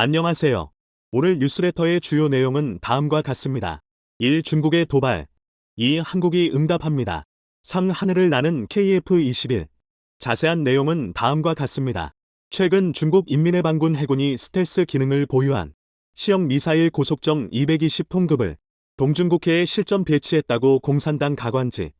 안녕하세요. 오늘 뉴스레터의 주요 내용은 다음과 같습니다. 1. 중국의 도발. 2. 한국이 응답합니다. 3. 하늘을 나는 KF-21. 자세한 내용은 다음과 같습니다. 최근 중국 인민해방군 해군이 스텔스 기능을 보유한 시형 미사일 고속정 220 통급을 동중국해에 실전 배치했다고 공산당 가관지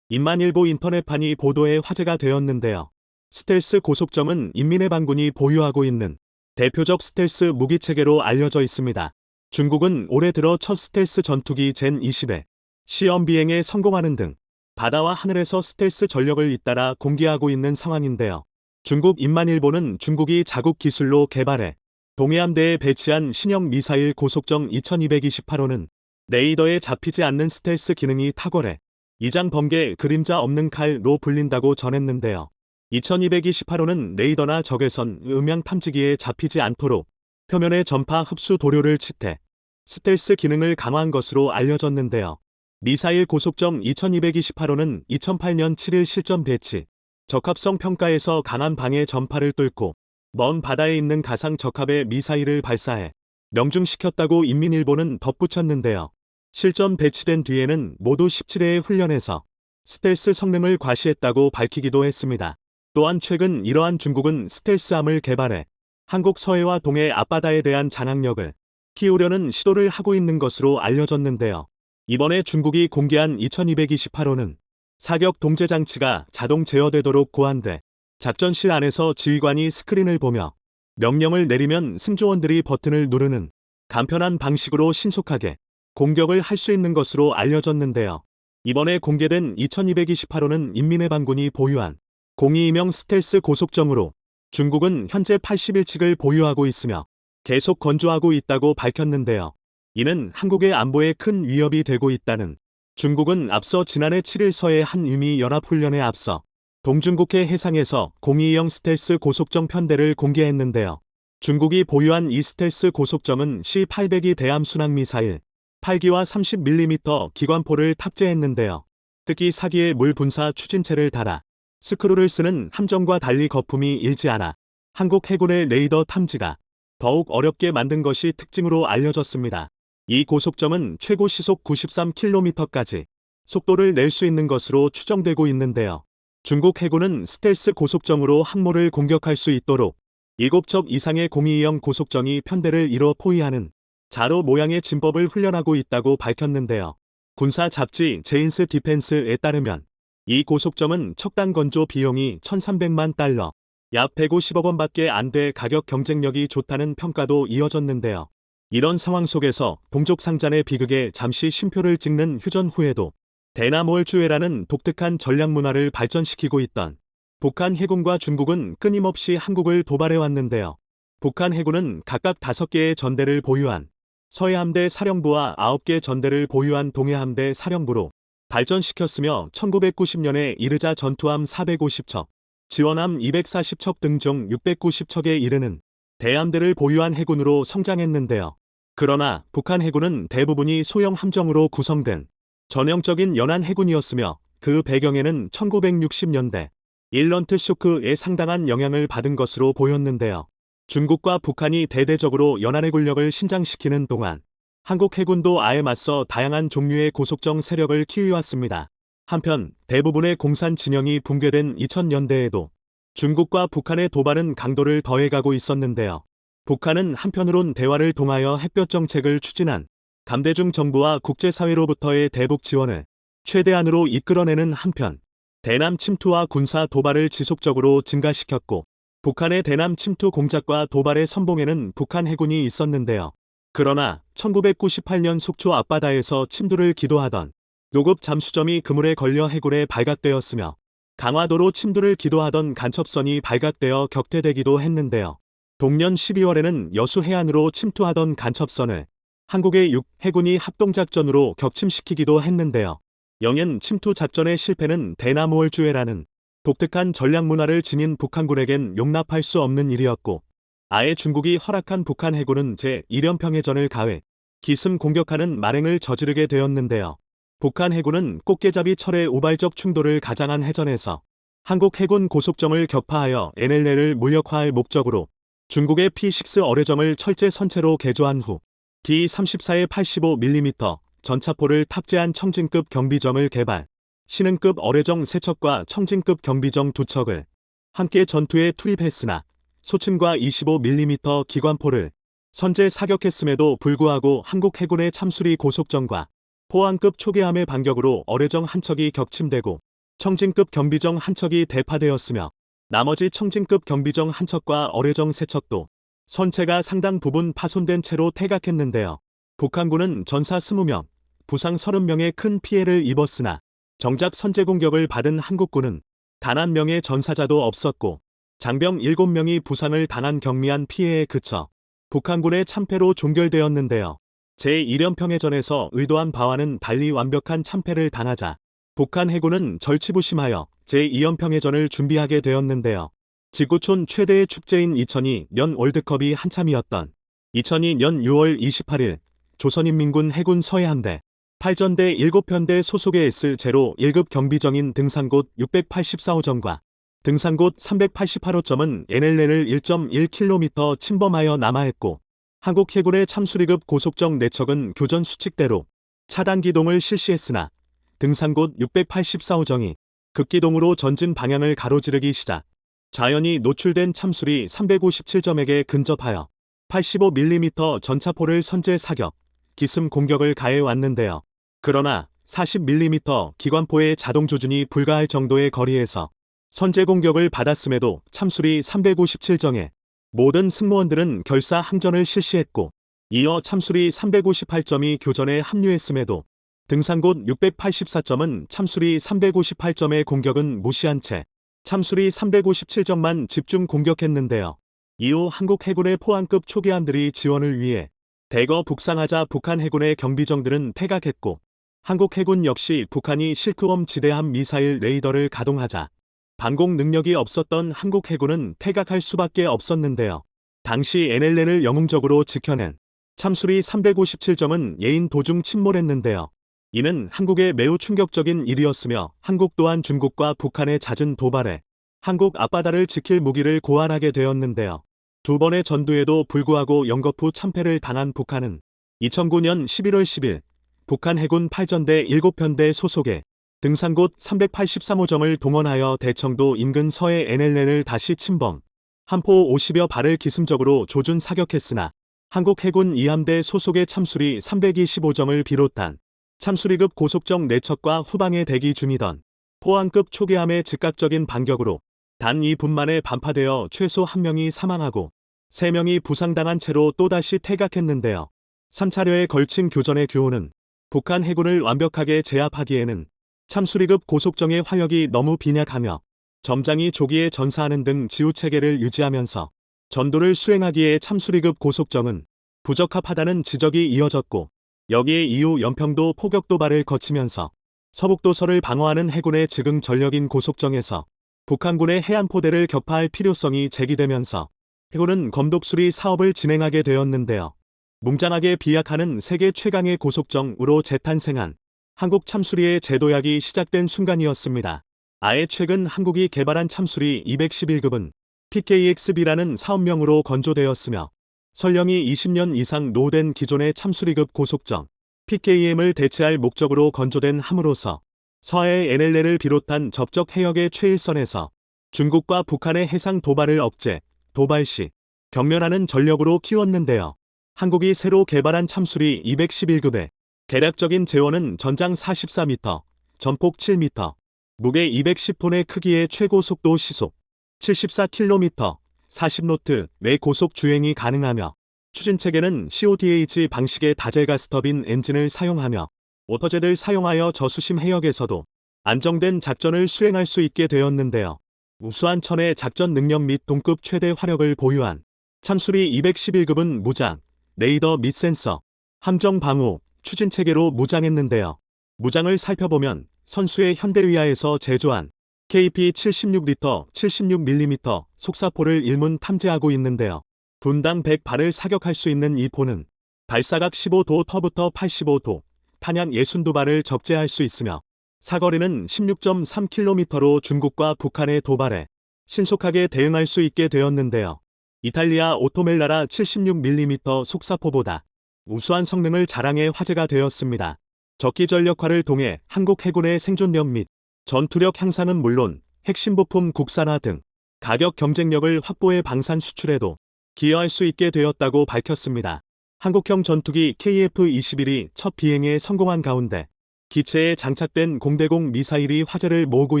인만일보 인터넷판이 보도에 화제가 되었는데요. 스텔스 고속점은 인민해방군이 보유하고 있는 대표적 스텔스 무기 체계로 알려져 있습니다. 중국은 올해 들어 첫 스텔스 전투기 젠 20의 시험 비행에 성공하는 등 바다와 하늘에서 스텔스 전력을 잇따라 공개하고 있는 상황인데요. 중국 인만일보는 중국이 자국 기술로 개발해 동해함대에 배치한 신형 미사일 고속정 2228호는 레이더에 잡히지 않는 스텔스 기능이 탁월해 이장 범계 그림자 없는 칼로 불린다고 전했는데요. 2228호는 레이더나 적외선 음향 탐지기에 잡히지 않도록 표면의 전파 흡수 도료를 칠해 스텔스 기능을 강화한 것으로 알려졌는데요. 미사일 고속정 2228호는 2008년 7일 실전 배치, 적합성 평가에서 강한 방해 전파를 뚫고 먼 바다에 있는 가상 적합의 미사일을 발사해 명중시켰다고 인민일보는 덧붙였는데요. 실전 배치된 뒤에는 모두 17회의 훈련에서 스텔스 성능을 과시했다고 밝히기도 했습니다. 또한 최근 이러한 중국은 스텔스함을 개발해 한국 서해와 동해 앞바다에 대한 장악력을 키우려는 시도를 하고 있는 것으로 알려졌는데요. 이번에 중국이 공개한 2228호는 사격 동제 장치가 자동 제어되도록 고안돼 작전실 안에서 지휘관이 스크린을 보며 명령을 내리면 승조원들이 버튼을 누르는 간편한 방식으로 신속하게 공격을 할 수 있는 것으로 알려졌는데요. 이번에 공개된 2228호는 인민해방군이 보유한 02명 스텔스 고속정으로 중국은 현재 81칙을 보유하고 있으며 계속 건조하고 있다고 밝혔는데요. 이는 한국의 안보에 큰 위협이 되고 있다는 중국은 앞서 지난해 7일 서해 한 유미 연합훈련에 앞서 동중국해 해상에서 02형 스텔스 고속정 편대를 공개했는데요. 중국이 보유한 이 스텔스 고속정은 C-800이 대함 순항미사일 8기와 30mm 기관포를 탑재했는데요. 특히 사기의 물 분사 추진체를 달아 스크루를 쓰는 함정과 달리 거품이 일지 않아 한국 해군의 레이더 탐지가 더욱 어렵게 만든 것이 특징으로 알려졌습니다. 이 고속점은 최고 시속 93km까지 속도를 낼 수 있는 것으로 추정되고 있는데요. 중국 해군은 스텔스 고속정으로 항모를 공격할 수 있도록 7척 이상의 02형 고속정이 편대를 이뤄 포위하는 자로 모양의 진법을 훈련하고 있다고 밝혔는데요. 군사 잡지 제인스 디펜스에 따르면 이 고속점은 척단 건조 비용이 1,300만 달러, 약 150억 원밖에 안돼 가격 경쟁력이 좋다는 평가도 이어졌는데요. 이런 상황 속에서 동족 상잔의 비극에 잠시 쉼표를 찍는 휴전 후에도 대나몰주회라는 독특한 전략 문화를 발전시키고 있던 북한 해군과 중국은 끊임없이 한국을 도발해 왔는데요. 북한 해군은 각각 5개의 전대를 보유한 서해함대 사령부와 9개 전대를 보유한 동해함대 사령부로 발전시켰으며 1990년에 이르자 전투함 450척, 지원함 240척 등중 690척에 이르는 대함대를 보유한 해군으로 성장했는데요. 그러나 북한 해군은 대부분이 소형 함정으로 구성된 전형적인 연안 해군이었으며 그 배경에는 1960년대 일런트 쇼크에 상당한 영향을 받은 것으로 보였는데요. 중국과 북한이 대대적으로 연안해군력을 신장시키는 동안 한국 해군도 아에 맞서 다양한 종류의 고속정 세력을 키워왔습니다. 한편 대부분의 공산 진영이 붕괴된 2000년대에도 중국과 북한의 도발은 강도를 더해가고 있었는데요. 북한은 한편으론 대화를 통하여 햇볕 정책을 추진한 감대중 정부와 국제사회로부터의 대북 지원을 최대한으로 이끌어내는 한편 대남 침투와 군사 도발을 지속적으로 증가시켰고 북한의 대남 침투 공작과 도발의 선봉에는 북한 해군이 있었는데요. 그러나 1998년 속초 앞바다에서 침투를 기도하던 요급 잠수점이 그물에 걸려 해군에 발각되었으며 강화도로 침투를 기도하던 간첩선이 발각되어 격퇴되기도 했는데요. 동년 12월에는 여수 해안으로 침투하던 간첩선을 한국의 6 해군이 합동작전으로 격침시키기도 했는데요. 영연 침투 작전의 실패는 대나무월주회라는 독특한 전략 문화를 지닌 북한군에겐 용납할 수 없는 일이었고 아예 중국이 허락한 북한 해군은 제1연평해전을 가해 기습 공격하는 만행을 저지르게 되었는데요. 북한 해군은 꽃게잡이 철의 우발적 충돌을 가장한 해전에서 한국 해군 고속정을 격파하여 NLL을 무력화할 목적으로 중국의 P6 어뢰정을 철제 선체로 개조한 후 D34의 85mm 전차포를 탑재한 청진급 경비정을 개발, 신흥급 어뢰정 3척과 청진급 경비정 2척을 함께 전투에 투입했으나 소침과 25mm 기관포를 선제 사격했음에도 불구하고 한국 해군의 참수리 고속정과 포항급 초계함의 반격으로 어뢰정 한 척이 격침되고 청진급 경비정 한 척이 대파되었으며 나머지 청진급 경비정 한 척과 어뢰정 세 척도 선체가 상당 부분 파손된 채로 퇴각했는데요. 북한군은 전사 20명, 부상 30명의 큰 피해를 입었으나 정작 선제 공격을 받은 한국군은 단 한 명의 전사자도 없었고 장병 7명이 부상을 당한 경미한 피해에 그쳐 북한군의 참패로 종결되었는데요. 제1연평해전에서 의도한 바와는 달리 완벽한 참패를 당하자 북한 해군은 절치부심하여 제2연평해전을 준비하게 되었는데요. 지구촌 최대의 축제인 2002년 월드컵이 한참이었던 2002년 6월 28일 조선인민군 해군 서해함대 8전대 7편대 소속의 S0 1급 경비정인 등산곳 684호점과 등산곳 388호점은 NLL을 1.1km 침범하여 남하했고 한국 해군의 참수리급 고속정 4척은 교전 수칙대로 차단 기동을 실시했으나 등산곳 684호정이 급기동으로 전진 방향을 가로지르기 시작 자연히 노출된 참수리 357점에게 근접하여 85mm 전차포를 선제 사격, 기습 공격을 가해 왔는데요. 그러나 40mm 기관포의 자동 조준이 불가할 정도의 거리에서 선제 공격을 받았음에도 참수리 357정에 모든 승무원들은 결사 항전을 실시했고 이어 참수리 358점이 교전에 합류했음에도 등산곳 684점은 참수리 358점의 공격은 무시한 채 참수리 357점만 집중 공격했는데요. 이후 한국 해군의 포항급 초계함들이 지원을 위해 대거 북상하자 북한 해군의 경비정들은 퇴각했고 한국 해군 역시 북한이 실크웜 지대함 미사일 레이더를 가동하자 방공 능력이 없었던 한국 해군은 퇴각할 수밖에 없었는데요. 당시 NLL을 영웅적으로 지켜낸 참수리 357점은 예인 도중 침몰했는데요. 이는 한국의 매우 충격적인 일이었으며 한국 또한 중국과 북한의 잦은 도발에 한국 앞바다를 지킬 무기를 고안하게 되었는데요. 두 번의 전두에도 불구하고 영거푸 참패를 당한 북한은 2009년 11월 10일 북한 해군 8전대 7편대 소속의 등산곳 383호점을 동원하여 대청도 인근 서해 NLL을 다시 침범, 한포 50여 발을 기습적으로 조준 사격했으나 한국 해군 2함대 소속의 참수리 325점을 비롯한 참수리급 고속정 4척과 후방에 대기 중이던 포항급 초계함의 즉각적인 반격으로 단 2분 만에 반파되어 최소 1명이 사망하고 3명이 부상당한 채로 또다시 퇴각했는데요. 3차례에 걸친 교전의 교훈은 북한 해군을 완벽하게 제압하기에는 참수리급 고속정의 화력이 너무 빈약하며 점장이 조기에 전사하는 등 지휘체계를 유지하면서 전도를 수행하기에 참수리급 고속정은 부적합하다는 지적이 이어졌고 여기에 이후 연평도 포격 도발을 거치면서 서북도서를 방어하는 해군의 즉흥 전력인 고속정에서 북한군의 해안포대를 격파할 필요성이 제기되면서 해군은 검독수리 사업을 진행하게 되었는데요. 뭉장하게 비약하는 세계 최강의 고속정으로 재탄생한 한국 참수리의 제도약이 시작된 순간이었습니다. 아예 최근 한국이 개발한 참수리 211급은 PKXB라는 사업명으로 건조되었으며 설령이 20년 이상 노후된 기존의 참수리급 고속정 PKM을 대체할 목적으로 건조된 함으로써 서해 NLL을 비롯한 접적 해역의 최일선에서 중국과 북한의 해상 도발을 억제, 도발 시 경멸하는 전력으로 키웠는데요. 한국이 새로 개발한 참수리 211급의 계략적인 재원은 전장 44m, 전폭 7m, 무게 210톤의 크기의 최고 속도 시속 74km, 40노트 내 고속 주행이 가능하며 추진체계는 CODH 방식의 다젤가스 터빈 엔진을 사용하며 오터젯을 사용하여 저수심 해역에서도 안정된 작전을 수행할 수 있게 되었는데요. 우수한 천의 작전 능력 및 동급 최대 화력을 보유한 참수리 211급은 무장, 레이더 및 센서, 함정 방호, 추진 체계로 무장했는데요. 무장을 살펴보면 선수의 현대의하에서 제조한 KP76리터 76mm 속사포를 일문 탐지하고 있는데요. 분당 100발을 사격할 수 있는 이 포는 발사각 15도 터부터 85도, 탄약 62발을 적재할 수 있으며 사거리는 16.3km로 중국과 북한의 도발에 신속하게 대응할 수 있게 되었는데요. 이탈리아 오토멜라라 76mm 속사포보다 우수한 성능을 자랑해 화제가 되었습니다. 적기 전력화를 통해 한국 해군의 생존력 및 전투력 향상은 물론 핵심 부품 국산화 등 가격 경쟁력을 확보해 방산 수출에도 기여할 수 있게 되었다고 밝혔습니다. 한국형 전투기 KF-21이 첫 비행에 성공한 가운데 기체에 장착된 공대공 미사일이 화제를 모으고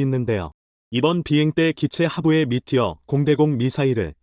있는데요. 이번 비행 때 기체 하부에 미티어 공대공 미사일을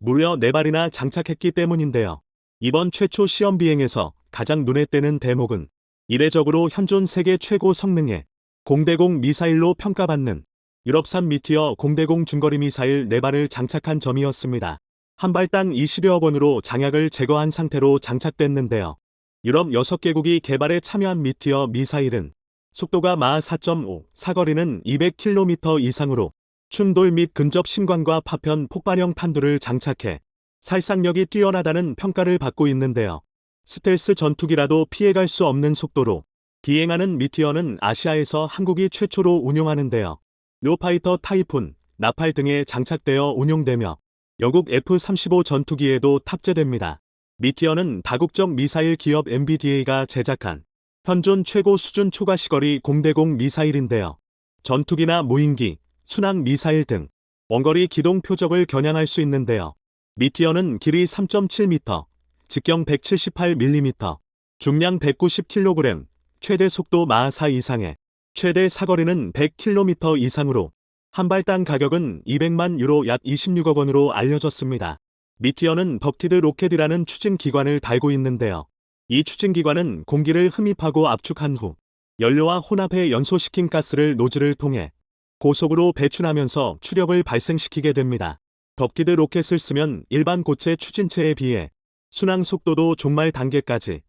무려 4발이나 장착했기 때문인데요. 이번 최초 시험 비행에서 가장 눈에 띄는 대목은 이례적으로 현존 세계 최고 성능의 공대공 미사일로 평가받는 유럽산 미티어 공대공 중거리 미사일 4발을 장착한 점이었습니다. 한 발당 20여 원으로 장약을 제거한 상태로 장착됐는데요. 유럽 6개국이 개발에 참여한 미티어 미사일은 속도가 마 4.5, 사거리는 200km 이상으로 춤돌 및 근접 심관과 파편 폭발형 탄두를 장착해 살상력이 뛰어나다는 평가를 받고 있는데요. 스텔스 전투기라도 피해갈 수 없는 속도로 비행하는 미티어는 아시아에서 한국이 최초로 운용하는데요. 요파이터 타이푼, 나팔 등에 장착되어 운용되며 영국 F-35 전투기에도 탑재됩니다. 미티어는 다국적 미사일 기업 MBDA가 제작한 현존 최고 수준 초과 시거리 공대공 미사일인데요. 전투기나 무인기, 순항 미사일 등 원거리 기동 표적을 겨냥할 수 있는데요. 미티어는 길이 3.7m, 직경 178mm, 중량 190kg, 최대 속도 마하 이상에 최대 사거리는 100km 이상으로 한 발당 가격은 200만 유로 약 26억 원으로 알려졌습니다. 미티어는 벅티드 로켓이라는 추진 기관을 달고 있는데요. 이 추진 기관은 공기를 흡입하고 압축한 후 연료와 혼합해 연소시킨 가스를 노즐을 통해 고속으로 배출하면서 추력을 발생시키게 됩니다. 벅티드 로켓을 쓰면 일반 고체 추진체에 비해 순항 속도도 종말 단계까지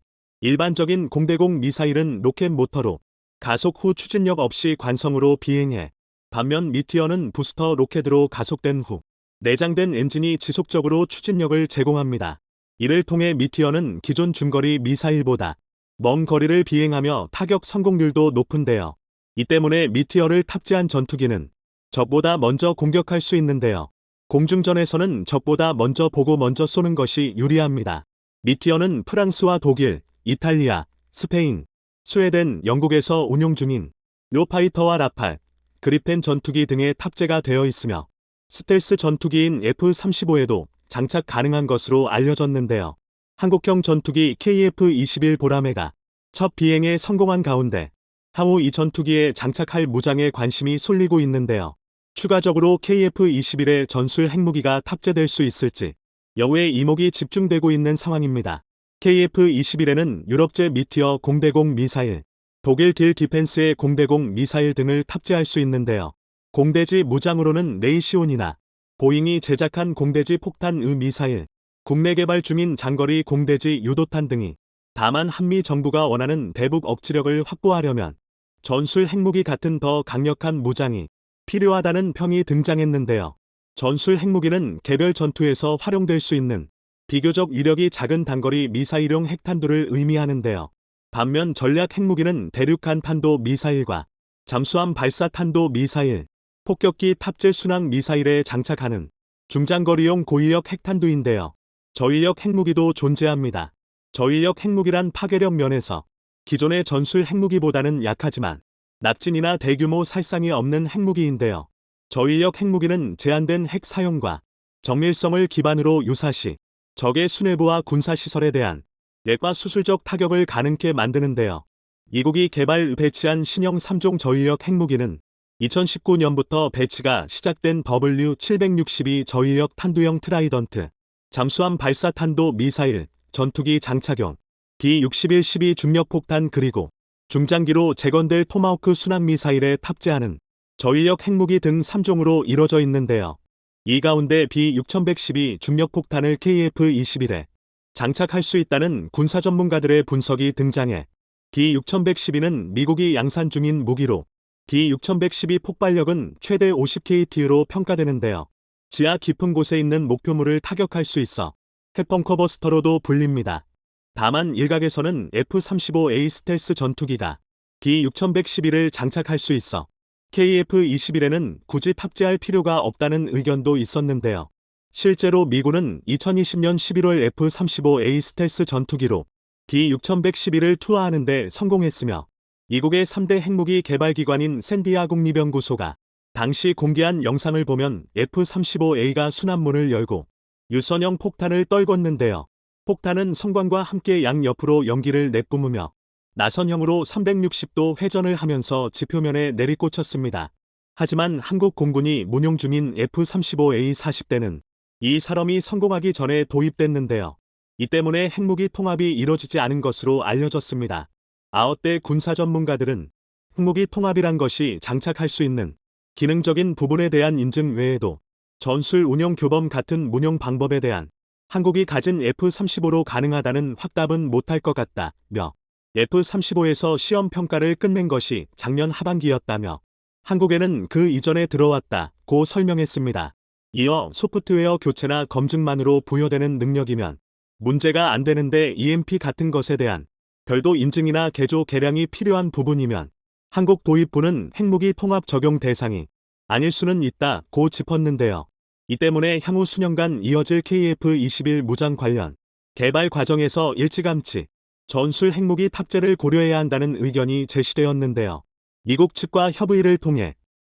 일반적인 공대공 미사일은 로켓 모터로 가속 후 추진력 없이 관성으로 비행해 반면 미티어는 부스터 로켓으로 가속된 후 내장된 엔진이 지속적으로 추진력을 제공합니다. 이를 통해 미티어는 기존 중거리 미사일보다 먼 거리를 비행하며 타격 성공률도 높은데요. 이 때문에 미티어를 탑재한 전투기는 적보다 먼저 공격할 수 있는데요. 공중전에서는 적보다 먼저 보고 먼저 쏘는 것이 유리합니다. 미티어는 프랑스와 독일, 이탈리아, 스페인, 스웨덴, 영국에서 운용 중인 요파이터와 라팔, 그리펜 전투기 등에 탑재가 되어 있으며 스텔스 전투기인 F-35에도 장착 가능한 것으로 알려졌는데요. 한국형 전투기 KF-21 보라매가 첫 비행에 성공한 가운데 향후 이 전투기에 장착할 무장에 관심이 쏠리고 있는데요. 추가적으로 KF-21에 전술 핵무기가 탑재될 수 있을지 여우의 이목이 집중되고 있는 상황입니다. KF-21에는 유럽제 미티어 공대공 미사일, 독일 딜 디펜스의 공대공 미사일 등을 탑재할 수 있는데요. 공대지 무장으로는 네이시온이나 보잉이 제작한 공대지 폭탄 의 미사일, 국내 개발 중인 장거리 공대지 유도탄 등이 다만 한미 정부가 원하는 대북 억지력을 확보하려면 전술 핵무기 같은 더 강력한 무장이 필요하다는 평이 등장했는데요. 전술 핵무기는 개별 전투에서 활용될 수 있는 비교적 이력이 작은 단거리 미사일용 핵탄두를 의미하는데요. 반면 전략 핵무기는 대륙간 탄도 미사일과 잠수함 발사 탄도 미사일, 폭격기 탑재 순항 미사일에 장착하는 중장거리용 고인력 핵탄두인데요. 저인력 핵무기도 존재합니다. 저인력 핵무기란 파괴력 면에서 기존의 전술 핵무기보다는 약하지만 납진이나 대규모 살상이 없는 핵무기인데요. 저인력 핵무기는 제한된 핵 사용과 정밀성을 기반으로 유사시 적의 수뇌부와 군사시설에 대한 예과 수술적 타격을 가능케 만드는데요. 이국이 개발 배치한 신형 3종 저인력 핵무기는 2019년부터 배치가 시작된 W762 저인력 탄두형 트라이던트, 잠수함 발사 탄도 미사일, 전투기 장착용, B6112 중력폭탄 그리고 중장기로 재건될 토마호크 순항미사일에 탑재하는 저인력 핵무기 등 3종으로 이뤄져 있는데요. 이 가운데 B6112 중력폭탄을 KF-21에 장착할 수 있다는 군사 전문가들의 분석이 등장해 B6112는 미국이 양산 중인 무기로 B6112 폭발력은 최대 50KT로 평가되는데요. 지하 깊은 곳에 있는 목표물을 타격할 수 있어 핵벙커 버스터로도 불립니다. 다만 일각에서는 F-35A 스텔스 전투기가 B6111을 장착할 수 있어 KF-21에는 굳이 탑재할 필요가 없다는 의견도 있었는데요. 실제로 미군은 2020년 11월 F-35A 스텔스 전투기로 B6111을 투하하는 데 성공했으며 미국의 3대 핵무기 개발 기관인 샌디아 국립연구소가 당시 공개한 영상을 보면 F-35A가 순환문을 열고 유선형 폭탄을 떨궜는데요. 폭탄은 성광과 함께 양옆으로 연기를 내뿜으며 나선형으로 360도 회전을 하면서 지표면에 내리꽂혔습니다. 하지만 한국 공군이 문용 중인 F-35A 40대는 이 사람이 성공하기 전에 도입됐는데요. 이 때문에 핵무기 통합이 이뤄지지 않은 것으로 알려졌습니다. 아웃대 군사 전문가들은 핵무기 통합이란 것이 장착할 수 있는 기능적인 부분에 대한 인증 외에도 전술 운영 교범 같은 운영 방법에 대한 한국이 가진 F-35로 가능하다는 확답은 못할 것 같다며 F-35에서 시험 평가를 끝낸 것이 작년 하반기였다며 한국에는 그 이전에 들어왔다고 설명했습니다. 이어 소프트웨어 교체나 검증만으로 부여되는 능력이면 문제가 안 되는데 EMP 같은 것에 대한 별도 인증이나 개조 개량이 필요한 부분이면 한국 도입부는 핵무기 통합 적용 대상이 아닐 수는 있다고 짚었는데요. 이 때문에 향후 수년간 이어질 KF-21 무장 관련 개발 과정에서 일찌감치 전술 핵무기 탑재를 고려해야 한다는 의견이 제시되었는데요. 미국 측과 협의를 통해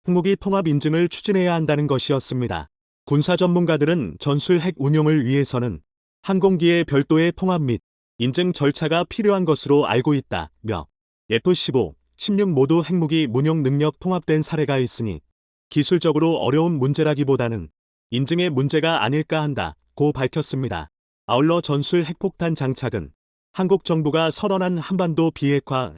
핵무기 통합 인증을 추진해야 한다는 것이었습니다. 군사 전문가들은 전술 핵 운용을 위해서는 항공기의 별도의 통합 및 인증 절차가 필요한 것으로 알고 있다며 F-15, 16 모두 핵무기 문용 능력 통합된 사례가 있으니 기술적으로 어려운 문제라기보다는 인증의 문제가 아닐까 한다 고 밝혔습니다. 아울러 전술 핵폭탄 장착은 한국 정부가 선언한 한반도 비핵화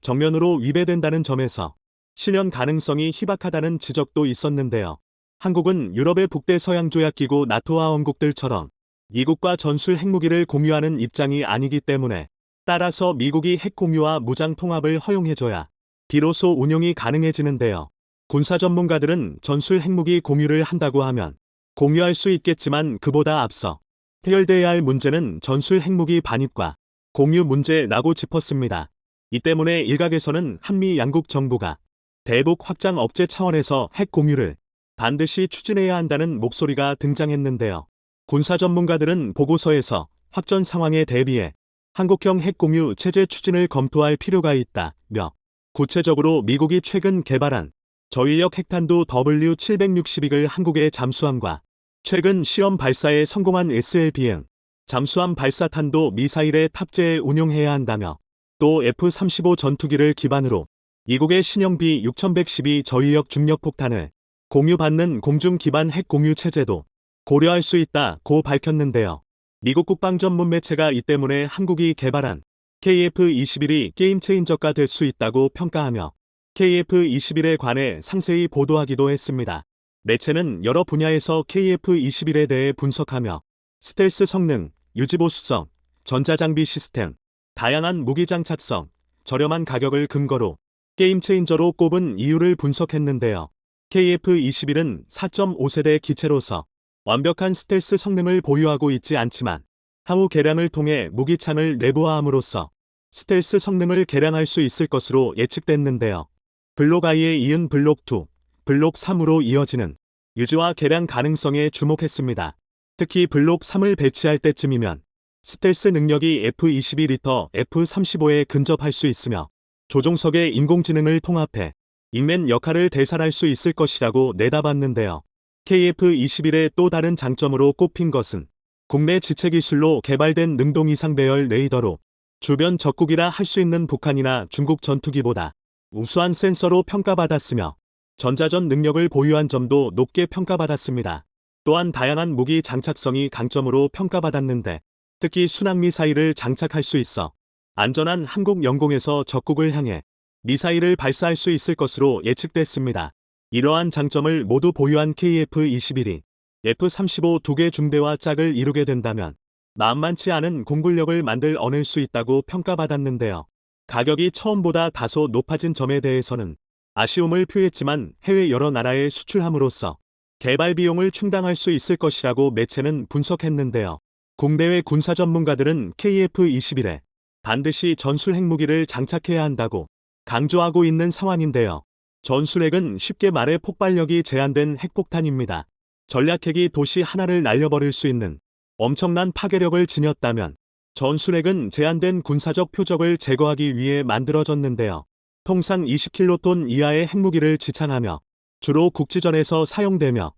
정면으로 위배된다는 점에서 실현 가능성이 희박하다는 지적도 있었는데요. 한국은 유럽의 북대 서양조약기구 나토와 원국들처럼 미국과 전술 핵무기를 공유하는 입장이 아니기 때문에 따라서 미국이 핵 공유와 무장 통합을 허용해줘야 비로소 운용이 가능해지는데요. 군사 전문가들은 전술 핵무기 공유를 한다고 하면 공유할 수 있겠지만 그보다 앞서 해결돼야 할 문제는 전술 핵무기 반입과 공유 문제라고 짚었습니다. 이 때문에 일각에서는 한미 양국 정부가 대북 확장 업체 차원에서 핵 공유를 반드시 추진해야 한다는 목소리가 등장했는데요. 군사 전문가들은 보고서에서 확전 상황에 대비해 한국형 핵 공유 체제 추진을 검토할 필요가 있다며 구체적으로 미국이 최근 개발한 저위력 핵탄두 W762를 한국의 잠수함과 최근 시험 발사에 성공한 SLBM 잠수함 발사탄도 미사일에 탑재해 운용해야 한다며 또 F-35 전투기를 기반으로 미국의 신형 B6112 저위력 중력 폭탄을 공유받는 공중 기반 핵 공유 체제도 고려할 수 있다고 밝혔는데요. 미국 국방 전문 매체가 이 때문에 한국이 개발한 KF-21이 게임 체인저가 될 수 있다고 평가하며 KF-21에 관해 상세히 보도하기도 했습니다. 매체는 여러 분야에서 KF-21에 대해 분석하며 스텔스 성능, 유지보 수성, 전자장비 시스템, 다양한 무기 장착성, 저렴한 가격을 근거로 게임 체인저로 꼽은 이유를 분석했는데요. KF-21은 4.5세대 기체로서 완벽한 스텔스 성능을 보유하고 있지 않지만 향후 개량을 통해 무기창을 내부화함으로써 스텔스 성능을 개량할 수 있을 것으로 예측됐는데요. 블록 I에 이은 블록 2, 블록 3으로 이어지는 유지와 개량 가능성에 주목했습니다. 특히 블록 3을 배치할 때쯤이면 스텔스 능력이 F-21리터 F-35에 근접할 수 있으며 조종석에 인공지능을 통합해 인맨 역할을 대살할 수 있을 것이라고 내다봤는데요. KF-21의 또 다른 장점으로 꼽힌 것은 국내 지체 기술로 개발된 능동 이상 배열 레이더로 주변 적국이라 할 수 있는 북한이나 중국 전투기보다 우수한 센서로 평가받았으며 전자전 능력을 보유한 점도 높게 평가받았습니다. 또한 다양한 무기 장착성이 강점으로 평가받았는데 특히 순항 미사일을 장착할 수 있어 안전한 한국 영공에서 적국을 향해 미사일을 발사할 수 있을 것으로 예측됐습니다. 이러한 장점을 모두 보유한 KF-21이 F-35 두 개 중대와 짝을 이루게 된다면 만만치 않은 공군력을 만들 어낼 수 있다고 평가받았는데요. 가격이 처음보다 다소 높아진 점에 대해서는 아쉬움을 표했지만 해외 여러 나라에 수출함으로써 개발 비용을 충당할 수 있을 것이라고 매체는 분석했는데요. 국내외 군사 전문가들은 KF-21에 반드시 전술 핵무기를 장착해야 한다고 강조하고 있는 상황인데요. 전술핵은 쉽게 말해 폭발력이 제한된 핵폭탄입니다. 전략핵이 도시 하나를 날려버릴 수 있는 엄청난 파괴력을 지녔다면 전술핵은 제한된 군사적 표적을 제거하기 위해 만들어졌는데요. 통상 20킬로톤 이하의 핵무기를 지창하며 주로 국지전에서 사용되며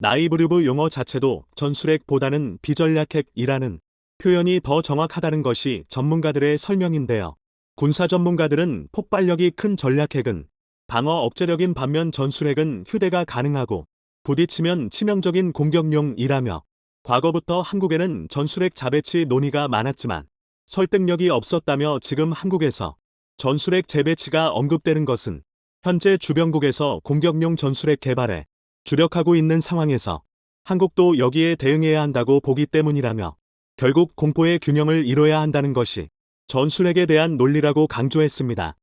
나이브르브 용어 자체도 전술핵보다는 비전략핵이라는 표현이 더 정확하다는 것이 전문가들의 설명인데요. 군사 전문가들은 폭발력이 큰 전략핵은 방어 억제력인 반면 전술핵은 휴대가 가능하고 부딪히면 치명적인 공격용이라며 과거부터 한국에는 전술핵 자배치 논의가 많았지만 설득력이 없었다며 지금 한국에서 전술핵 재배치가 언급되는 것은 현재 주변국에서 공격용 전술핵 개발에 주력하고 있는 상황에서 한국도 여기에 대응해야 한다고 보기 때문이라며 결국 공포의 균형을 이뤄야 한다는 것이 전술핵에 대한 논리라고 강조했습니다.